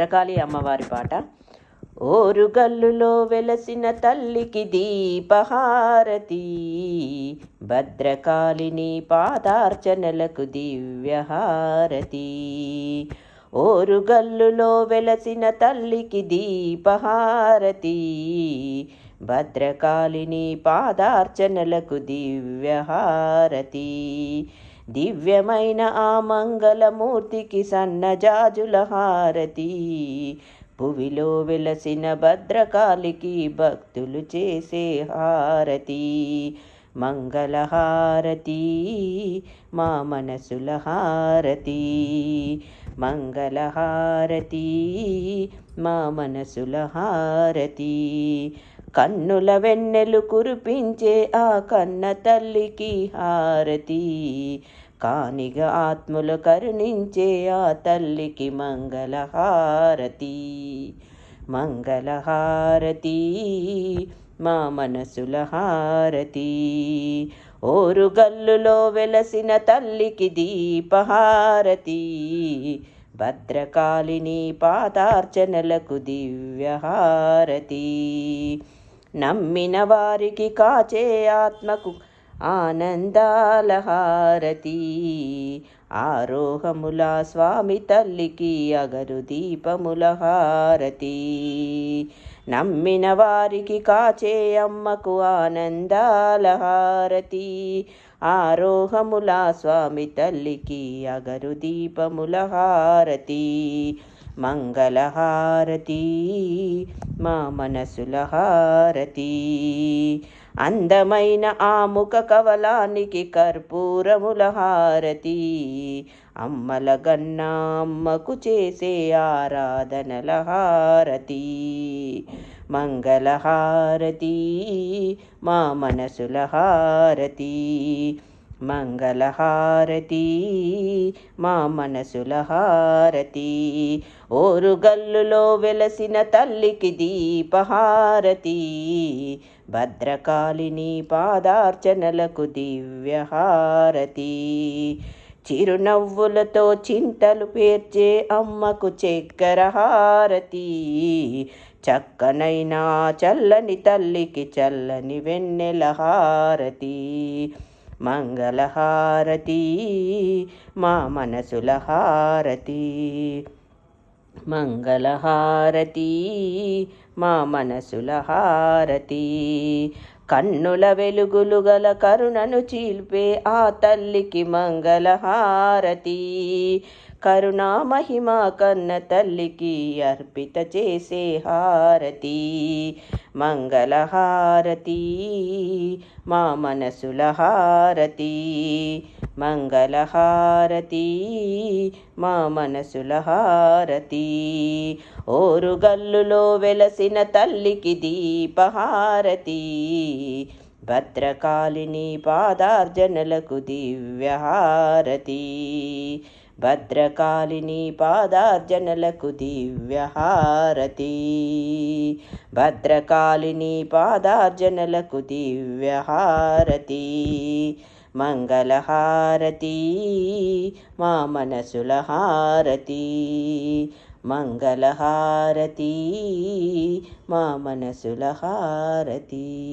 భద్రకాళి అమ్మవారి పాట. ఓరుగల్లులో వెలసిన తల్లికి దీపహారతి భద్రకాళిని పాదార్చనలకు దివ్యహారతి. ఓరుగల్లులో వెలసిన తల్లికి దీపహారతి భద్రకాళిని పాదార్చనలకు దివ్యహారతి. దివ్యమైన ఆ మంగళమూర్తికి సన్నజాజుల హారతి. భువిలో వెలసిన భద్రకాళికి భక్తులు చేసే హారతి. మంగళహారతి మా మనసుల హారతి. మంగళహారతి మా మనసుల హారతి. కన్నుల వెన్నెలు కురిపించే ఆ కన్న తల్లికి హారతి. కానిగా ఆత్మలు కరుణించే ఆ తల్లికి మంగళహారతి మంగళహారతి మా మనసుల హారతి. ఓరుగల్లులో వెలసిన తల్లికి దీపహారతి. భద్రకాళిని పాదార్చనలకు దివ్యహారతి. నమ్మిన వారికి కాచే ఆత్మకు ఆనందాల హారతి ఆరోహముల స్వామి తల్లికి అగరు దీపముల హారతి. నమ్మిన వారికి కాచే అమ్మకు ఆనందాల హారతి ఆరోహముల స్వామి తల్లికి అగరు దీపముల హారతి. మంగళహారతి మా మనసుల హారతి అందమైన ఆ ముఖ కవలానికి కర్పూరముల హారతి. అమ్మల గన్నామ్మకు చేసే ఆరాధనల హారతి. మంగళహారతి మా మనసుల హారతి మంగళహారతి మా మనసుల హారతి ఓరుగల్లులో వెలసిన తల్లికి దీపహారతి. భద్రకాళిని పాదార్చనలకు దివ్యహారతి. చిరునవ్వులతో చింతలు పేర్చే అమ్మకు చక్కెర హారతి చక్కనైనా చల్లని తల్లికి చల్లని వెన్నెల హారతి. మంగళహారతి మా మనసుల హారతి మంగళహారతి మా మనసుల హారతి కన్నుల వెలుగులు గల కరుణను చీల్పే ఆ తల్లికి మంగళహారతి. కరుణా మహిమ కన్న తల్లికి అర్పిత చేసే హారతి మంగళహారతి మా మనసుల హారతి మంగళహారతి మా మనసుల హారతి. ఓరుగల్లులో వెలసిన తల్లికి దీపహారతి భద్రకాళిని పాదార్జనలకు దివ్యహారతి. భద్రకాళిని పాదార్జనలకు దివ్యహారతి. భద్రకాళిని పాదార్జనలకు దివ్యహారతి. మంగళహారతి మా మనసుల హారతి. మంగళహారతి మా మనసుల హారతి.